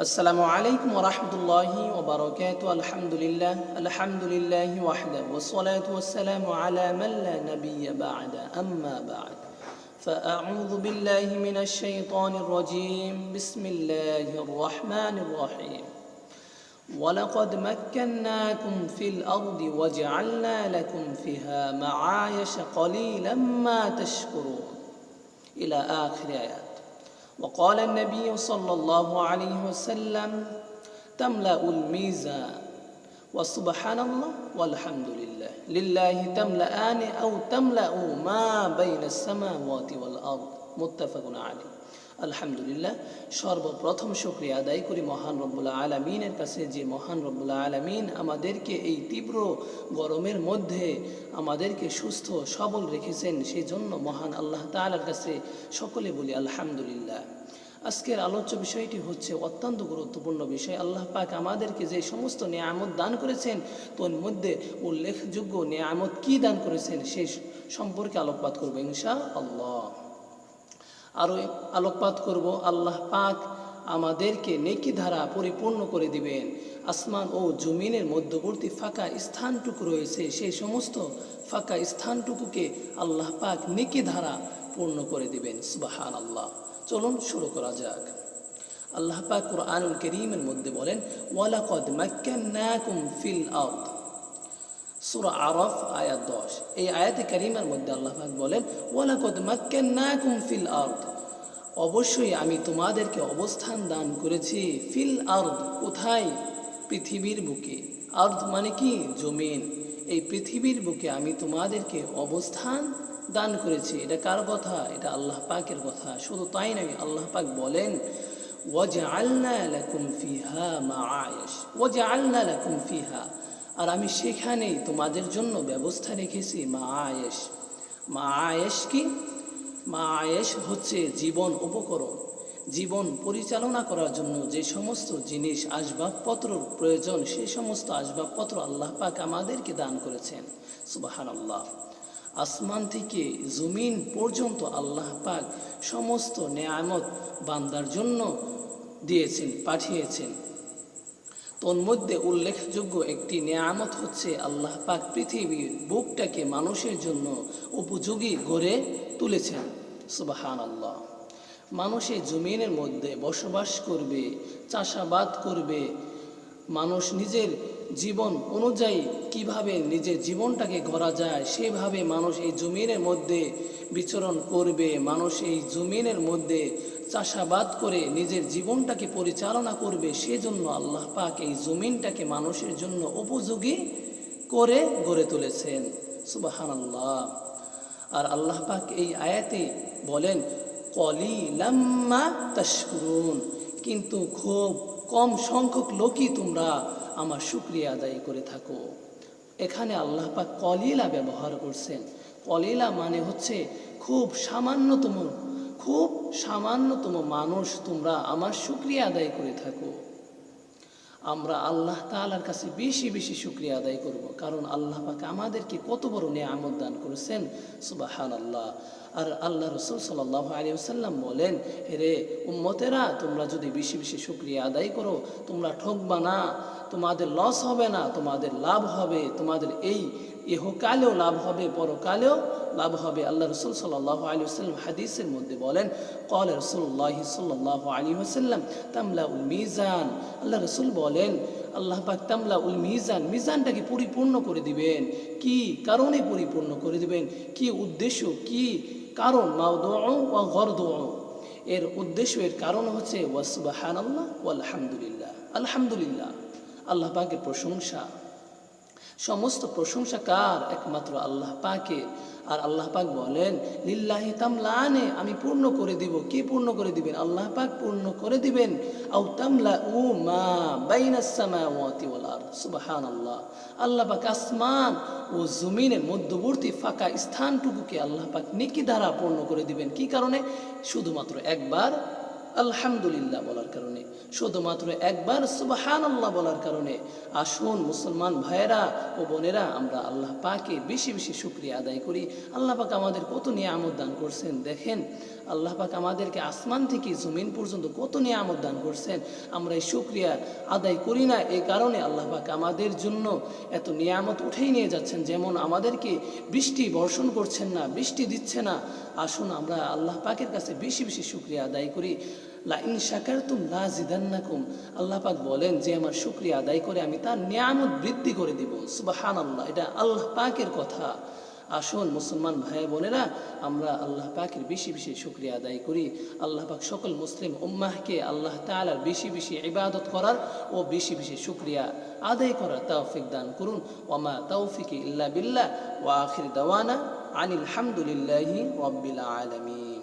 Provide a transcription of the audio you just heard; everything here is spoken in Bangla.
السلام عليكم ورحمة الله وبركاته. الحمد لله الحمد لله وحده والصلاة والسلام على من لا نبي بعد. أما بعد فأعوذ بالله من الشيطان الرجيم. بسم الله الرحمن الرحيم. ولقد مكناكم في الأرض وجعلنا لكم فيها معايش قليلا ما تشكرون. إلى آخر آيات. وقال النبي صلى الله عليه وسلم تملأ الميزان وسبحان الله والحمد لله. لله تملأان أو تملأ ما بين السماوات والأرض. মোত্তাফাগুনা আলী আলহামদুলিল্লাহ, সর্বপ্রথম শুক্রিয়া আদায় করি মহান রব্বুল্লাহ আলমিনের কাছে যে মহান রব্বুল্লাহ আলমিন আমাদেরকে এই তীব্র গরমের মধ্যে আমাদেরকে সুস্থ, সবল রেখেছেন সেই জন্য মহান আল্লাহ তালার কাছে সকলে বলি আলহামদুলিল্লাহ। আজকের আলোচ্য বিষয়টি হচ্ছে অত্যন্ত গুরুত্বপূর্ণ বিষয়। আল্লাহ পাক আমাদেরকে যে সমস্ত নিয়ামত দান করেছেন, তোর মধ্যে উল্লেখযোগ্য নিয়ামত কি দান করেছেন, সে সম্পর্কে আলোকপাত করব ইনশা আল্লাহ আরও আলোকপাত করব। আল্লাহ পাক আমাদেরকে নেকি ধারা পরিপূর্ণ করে দিবেন। আসমান ও জমিনের মধ্যবর্তী ফাঁকা স্থানটুকু রয়েছে। সেই সমস্ত ফাঁকা স্থানটুকুকে আল্লাহ পাক নেকি ধারা পূর্ণ করে দিবেন। সুবাহান আল্লাহ চলুন শুরু করা যাক। আল্লাহ পাক কুরআনুল করিমের মধ্যে বলেন, ওয়ালাকদ মাক্কান্নাকুম ফিল আরদ। সূরা আরফ আয়াত 10 এই আয়াতে মধ্যে আল্লাহ বলেন ফিল আরদ। অবশ্যই আমি তোমাদেরকে অবস্থান দান করেছি ফিল আরদ, কোথায়? পৃথিবীর বুকে। আর্দ মানে কি? জমিন। এই পৃথিবীর বুকে আমি তোমাদেরকে অবস্থান দান করেছি। এটা কার কথা? এটা আল্লাহ পাকের কথা। শুধু তাই নয়, আল্লাহ পাক বলেন, ওয়াজআলনা লাকুম ফিহা মাআয়েশ। ওয়াজআলনা লাকুম ফিহা। আর আমি সেখানেই তোমাদের জন্য ব্যবস্থা রেখেছি মা আয়েস মা আয়েস কি? মা আয়েস হচ্ছে জীবন উপকরণ। জীবন পরিচালনা করার জন্য যে সমস্ত জিনিস, আসবাবপত্র প্রয়োজন, সে সমস্ত আসবাবপত্র আল্লাহ পাক আমাদেরকে দান করেছেন। সুবাহান আল্লাহ আসমান থেকে জমিন পর্যন্ত আল্লাহ পাক সমস্ত নেয়ামত বান্দার জন্য দিয়েছেন, পাঠিয়েছেন। তন্মধ্যে উল্লেখযোগ্য একটি নেয়ামত হচ্ছে আল্লাহ পাক পৃথিবীর বুকটাকে মানুষের জন্য উপযোগী গড়ে তুলেছেন। সুবাহান আল্লাহ মানুষ এই জমিনের মধ্যে বসবাস করবে, চাষাবাদ করবে। মানুষ নিজের জীবন অনুযায়ী কীভাবে নিজের জীবনটাকে গড়া যায়, সেভাবে মানুষ এই জমিনের মধ্যে বিচরণ করবে। মানুষ এই জমিনের মধ্যে চাষাবাদ করে নিজের জীবনটাকে পরিচালনা করবে, সেজন্য আল্লাহ পাক এই জমিনটাকে মানুষের জন্য উপযোগী করে গড়ে তুলেছেন। সুবাহান আল্লাহ আর আল্লাহ পাক এই আয়াতে বলেন কলি লাম্মা তস্করুন কিন্তু খুব কম সংখ্যক লোকই তোমরা আমার শুক্রিয়া আদায় করে থাকো। এখানে আল্লাহ পাক কলিলা ব্যবহার করছেন। কলিলা মানে হচ্ছে খুব সামান্যতম খুব সামান্যতম মানুষ তোমরা আমার শুক্রিয়া আদায় করে থাকো। আমরা আল্লাহ তালার কাছে বেশি বেশি শুক্রিয়া আদায় করব, কারণ আল্লাহ পাক আমাদেরকে কত বড় নিয়ামত দান করেছেন। সুবাহান আল্লাহ আর আল্লাহ রসুল সাল্লাহ আলিয়াল্লাম বলেন রে উম্মতেরা, তোমরা যদি বেশি বেশি শুক্রিয়া আদায় করো, তোমরা ঠকবা না, তোমাদের লস হবে না, তোমাদের লাভ হবে, তোমাদের এই ইহকালেও লাভ হবে, পরকালেও লাভ হবে। আল্লাহ রসুল সাল্লাহ আলী আসাল্লাম হাদিসের মধ্যে বলেন কল রসুল্লাহ সাল্লাহ আলী আসাল্লাম তামলা উল মিজান। আল্লাহ রসুল বলেন, আল্লাহ পাক তামলা উল মিজান, মিজানটাকে পরিপূর্ণ করে দিবেন। কি কারণে পরিপূর্ণ করে দিবেন? কি উদ্দেশ্য? কি কারণ? মাও ও গর এর উদ্দেশ্য, এর কারণ হচ্ছে ওয়াসবাহান আল্লাহ আলহামদুলিল্লাহ আলহামদুলিল্লাহ। আল্লাহ পাকের প্রশংসা। সমস্ত প্রশংসা কার? একমাত্র আল্লাহ পাকে আর আল্লাহ পাক বলেন, লিল্লাহি তামলানে আমি পূর্ণ করে দিব। কি পূর্ণ করে দিবেন? আল্লাহ পাক পূর্ণ করে দিবেন। আও তামলা উ মা বাইনাস সামাওয়াতি ওয়াল আরদ। সুবহানাল্লাহ। আল্লাহ পাক আসমান ও জমিনের মধ্যবর্তী ফাঁকা স্থানটুকুকে আল্লাহ পাক নেকি দ্বারা পূর্ণ করে দিবেন। কি কারণে? শুধুমাত্র একবার আলহামদুলিল্লাহ বলার কারণে। শুধুমাত্র একবার সুবাহান আল্লাহ বলার কারণে। আসুন মুসলমান ভাইয়েরা ও বোনেরা, আমরা আল্লাহ পাকে বেশি বেশি শুক্রিয়া আদায় করি। আল্লাহ পাক আমাদের কত নিয়ামত দান করছেন, দেখেন। আল্লাহ পাক আমাদেরকে আসমান থেকে জমিন পর্যন্ত কত নিয়ামত দান করছেন। আমরা এই শুক্রিয়া আদায় করি না এই কারণে আল্লাহ পাক আমাদের জন্য এত নিয়ামত উঠেই নিয়ে যাচ্ছেন, যেমন আমাদেরকে বৃষ্টি বর্ষণ করছেন না, বৃষ্টি দিচ্ছে না। আসুন আমরা আল্লাহ পাকের কাছে বেশি বেশি শুক্রিয়া আদায় করি। লা ইন শাকারতুম লা জিদান্নাকুম আল্লাহ পাক বলেন, যে আমার শুক্রিয়া আদায় করে আমি তার নিয়ামত বৃদ্ধি করে দিব। সুবহানাল্লাহ, এটা আল্লাহ পাকের কথা। আসুন মুসলমান ভাই বোনেরা, আমরা আল্লাহ পাকের বেশি বেশি শুক্রিয়া আদায় করি। আল্লাহ পাক সকল মুসলিম উম্মাহকে আল্লাহ তাআলার বেশি বেশি ইবাদত করার ও বেশি বেশি শুক্রিয়া আদায় করার তৌফিক দান করুন। ওমা তৌফিকি ইল্লা বিল্লাহ। ওয়া আখির দাওয়ানা আনিল হামদুলিল্লাহি রাব্বিল আলামিন।